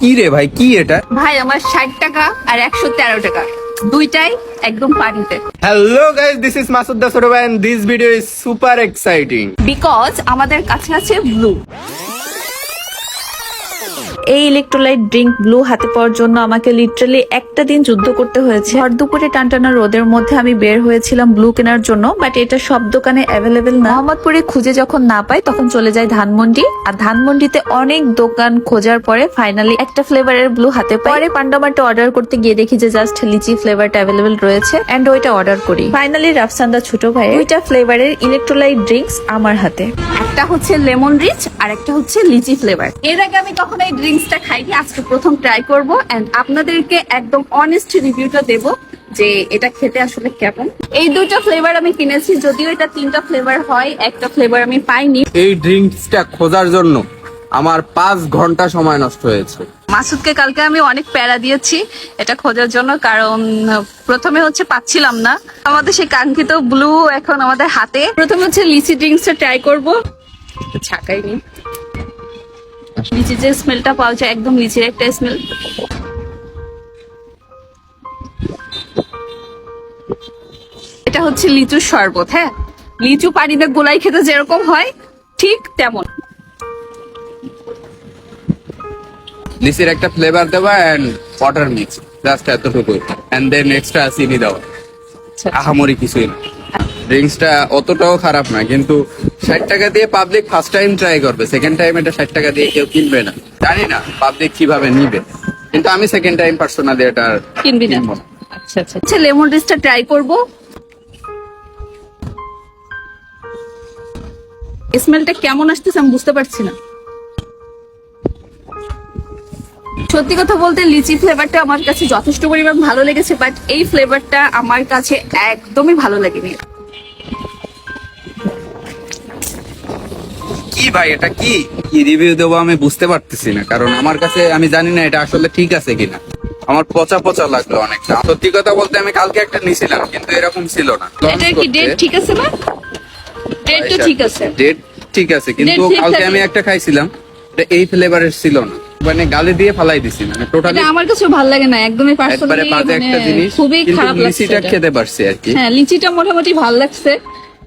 কি রে ভাই কি এটা? ভাই আমার ষাট টাকা আর একশো তেরো টাকা। দুইটাই একদম পানিতে। Hello guys this is Masud the দাসরবা and this video is super exciting because আমাদের কাছে আছে ব্লু এই ইলেকট্রোলাইট ড্রিঙ্ক ব্লু হাতে পাওয়ার জন্য আমাকে লিটারালি একটা দিন যুদ্ধ করতে হয়েছে। ভর দুপুরে টানটানা রোদের মধ্যে আমি বের হয়েছিলাম ব্লু কেনার জন্য বাট এটা সব দোকানে অ্যাভেলেবেল না। মোহাম্মদপুরে খুঁজে যখন না পাই, তখন চলে যাই ধানমন্ডি। আর ধানমন্ডিতে অনেক দোকান খোঁজার পরে ফাইনালি একটা ফ্লেভারের ব্লু হাতে পাই। পরে পান্ডামারটা অর্ডার করতে গিয়ে দেখি যে জাস্ট লিচি ফ্লেভারটা অ্যাভেলেবেল রয়েছে এন্ড ওইটা অর্ডার করি। ফাইনালি রাফসান্দা ছোট ভাই দুইটা ফ্লেভারের ইলেকট্রোলাইট ড্রিঙ্কস আমার হাতে। একটা হচ্ছে লেমন রিচ আর একটা হচ্ছে লিচি ফ্লেভার এর আগে আমি কখনো এই ড্রিঙ্কসটা খাইনি আজকে প্রথম ট্রাই করব এন্ড আপনাদেরকে একদম অনেস্ট রিভিউটা দেব যে এটা খেতে আসলে কেমন। এই দুটো ফ্লেভার আমি কিনেছি যদিও এটা তিনটা ফ্লেভার হয় একটা ফ্লেভার আমি পাইনি। এই ড্রিঙ্কসটা খোঁজার জন্য আমার পাঁচ ঘণ্টা সময় নষ্ট হয়েছে। মাসুদকে কালকে আমি অনেক প্যারা দিয়েছি এটা খোঁজার জন্য কারণ প্রথমে হচ্ছে পাচ্ছিলাম না। আমাদের সেই কাঙ্ক্ষিত ব্লু এখন আমাদের হাতে। প্রথমে হচ্ছে লিচি ড্রিঙ্কসটা ট্রাই করব। ছাকাইনি। লিচি যে স্মেলটা পাওয়া যায় একদম লিচির একটা স্মেল এটা হচ্ছে লিচুর শরবত হ্যাঁ? লিচু পানিতে গোলাই খেতে যেরকম হয় ঠিক তেমন। লিচির একটা ফ্লেভার দেওয়া এন্ড ওয়াটার মিক্স জাস্ট এতটুকু এন্ড দেন এক্সট্রা চিনি দেওয়া আচ্ছা, আহামরি কিছুই না। ড্রিঙ্কসটা অতটাও খারাপ না কিন্তু ষাট টাকা দিয়ে পাবলিক ফার্স্ট টাইম ট্রাই করবে সেকেন্ড টাইম এটা ষাট টাকা দিয়ে কেউ কিনবে না। জানি না পাবলিক কীভাবে নিবে কিন্তু আমি সেকেন্ড টাইম পার্সোনালি এটা কিনবি না। আচ্ছা আচ্ছা আচ্ছা লেমন রিচটা ট্রাই করব। স্মেলটা কেমন আসতেছে আমি বুঝতে পারছি না। সত্যি কথা বলতে লিচি ফ্লেভারটা আমার কাছে যথেষ্ট পরিমাণ ভালো লেগেছে বাট এই ফ্লেভারটা আমার কাছে একদমই ভালো লাগেনি। ভাই এটা কি? কি রিভিউ দেবো আমি বুঝতে পারতেছি না কারণ আমার কাছে আমি জানি না এটা আসলে ঠিক আছে কিনা। আমার পচা পচা লাগল অনেকটা। সত্যি কথা বলতে আমি কালকে একটা নিছিলাম কিন্তু এরকম ছিল না। এটার কি ডেট ঠিক আছে না ডেট তো ঠিক আছে। ডেট ঠিক আছে কিন্তু কালকে আমি একটা খাইছিলাম এটা এই ফ্লেভারের ছিল না। মানে গালে দিয়ে ফালাই দিছি মানে টোটালি আমার কাছে ভালো লাগে না একদমই পার্সোনালি মানে একটা জিনিস খুবই খারাপ লাগছে লিচিটা খেতে পারছি আর কি। হ্যাঁ লিচিটা মোটামুটি ভালো লাগছে।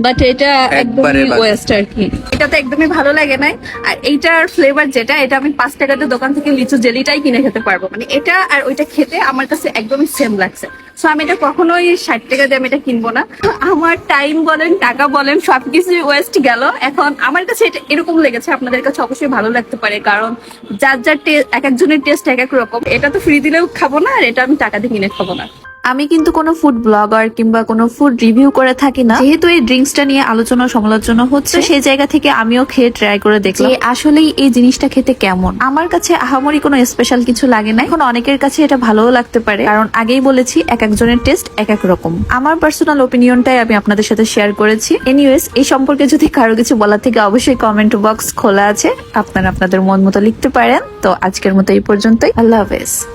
বাট এটা একদমই ওয়েস্ট আর কি এটা তো একদমই ভালো লাগে নাই। আর এইটার ফ্লেভার যেটা এটা আমি পাঁচ টাকাতে দোকান থেকে লিচু জেলিটাই কিনে খেতে পারব। মানে এটা আর ওইটা খেতে আমার কাছে একদমই সেম লাগছে। সো আমি এটা কখনোই ষাট টাকা দিয়ে আমি এটা কিনবো না। আমার টাইম বলেন টাকা বলেন সবকিছু ওয়েস্ট গেল। এখন আমার কাছে এটা এরকম লেগেছে আপনাদের কাছে অবশ্যই ভালো লাগতে পারে। কারণ যার যার টেস্ট এক একজনের টেস্ট এক এক রকম। এটা তো ফ্রি দিলেও খাব না আর এটা আমি টাকা দিয়ে কিনে খাব না। আমি কিন্তু কোনো ফুড ব্লগার কিংবা কোনো ফুড রিভিউ করে থাকি না। যেহেতু এই ড্রিঙ্কসটা নিয়ে আলোচনা সমালোচনা হচ্ছে সেই জায়গা থেকে আমিও খেয়ে ট্রাই করে দেখলাম। আসলেই এই জিনিসটা খেতে কেমন। আমার কাছে আহামরি কোনো স্পেশাল কিছু লাগে না। এখন অনেকের কাছে এটা ভালোও লাগতে পারে। কারণ আগেই বলেছি এক একজনের টেস্ট এক এক রকম। আমার পার্সোনাল ওপিনিয়নটাই আমি আপনাদের সাথে শেয়ার করেছি। এনিওয়েজ এই সম্পর্কে যদি কারও কিছু বলার থেকে অবশ্যই কমেন্ট বক্স খোলা আছে। আপনারা আপনাদের মন মতো লিখতে পারেন। তো আজকের মতো এই পর্যন্তই। আল্লাহ হাফেজ।